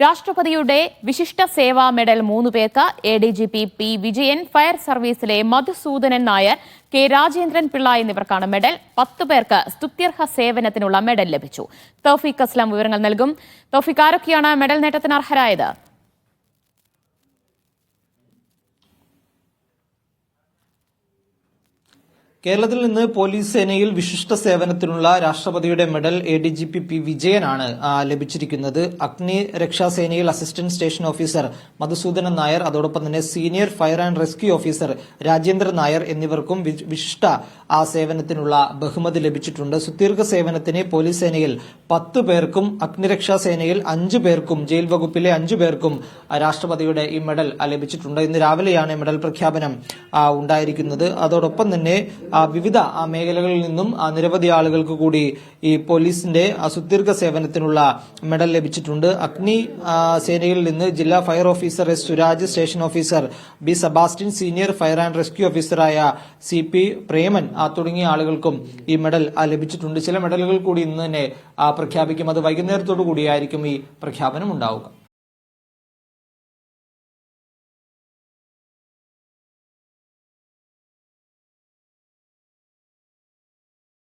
രാഷ്ട്രപതിയുടെ വിശിഷ്ട സേവാ മെഡൽ മൂന്ന് പേർക്ക് A D G P P Vijayan fire സർവീസിലെ Madhusoodanan Nair K Rajendran Pillai എന്നിവർക്കാണ് മെഡൽ. പത്ത് പേർക്ക് സ്തുത്യർഹ സേവനത്തിനുള്ള മെഡൽ ലഭിച്ചു. തൗഫീഖ് അസ്ലാം വിവരങ്ങൾ നൽകും. തൗഫീഖ് ആരൊക്കെയാണ് മെഡൽ നേട്ടത്തിന് അർഹരായത്? കേരളത്തിൽ നിന്ന് പോലീസ് സേനയിൽ വിശിഷ്ട സേവനത്തിനുള്ള രാഷ്ട്രപതിയുടെ medal A D G P P വിജയനാണ് ലഭിച്ചിരിക്കുന്നത്. അഗ്നി രക്ഷാ സേനയിൽ assistant station officer Madhusoodanan Nair അതോടൊപ്പം തന്നെ senior fire and rescue officer Rajendran Nair എന്നിവർക്കും വിശിഷ്ട ആ സേവനത്തിനുള്ള ബഹുമതി ലഭിച്ചിട്ടുണ്ട്. സുദീർഘ സേവനത്തിന് പോലീസ് സേനയിൽ പത്ത് പേർക്കും അഗ്നിരക്ഷാ സേനയിൽ അഞ്ചു പേർക്കും ജയിൽ വകുപ്പിലെ അഞ്ചു പേർക്കും രാഷ്ട്രപതിയുടെ ഈ മെഡൽ ലഭിച്ചിട്ടുണ്ട്. ഇന്ന് രാവിലെയാണ് മെഡൽ പ്രഖ്യാപനം ഉണ്ടായിരിക്കുന്നത്. അതോടൊപ്പം തന്നെ വിവിധ മേഖലകളിൽ നിന്നും നിരവധി ആളുകൾക്ക് കൂടി ഈ പോലീസിന്റെ സുദീർഘ സേവനത്തിനുള്ള മെഡൽ ലഭിച്ചിട്ടുണ്ട്. അഗ്നി സേനയിൽ നിന്ന് ജില്ലാ fire officer S Suraj station officer B Sebastian senior fire and rescue ഓഫീസറായ സി പി പ്രേമൻ തുടങ്ങിയ ആളുകൾക്കും ഈ മെഡൽ ലഭിച്ചിട്ടുണ്ട്. ചില മെഡലുകൾ കൂടി ഇന്ന് തന്നെ പ്രഖ്യാപിക്കും. അത് വൈകുന്നേരത്തോടു കൂടിയായിരിക്കും ഈ പ്രഖ്യാപനം ഉണ്ടാവുക.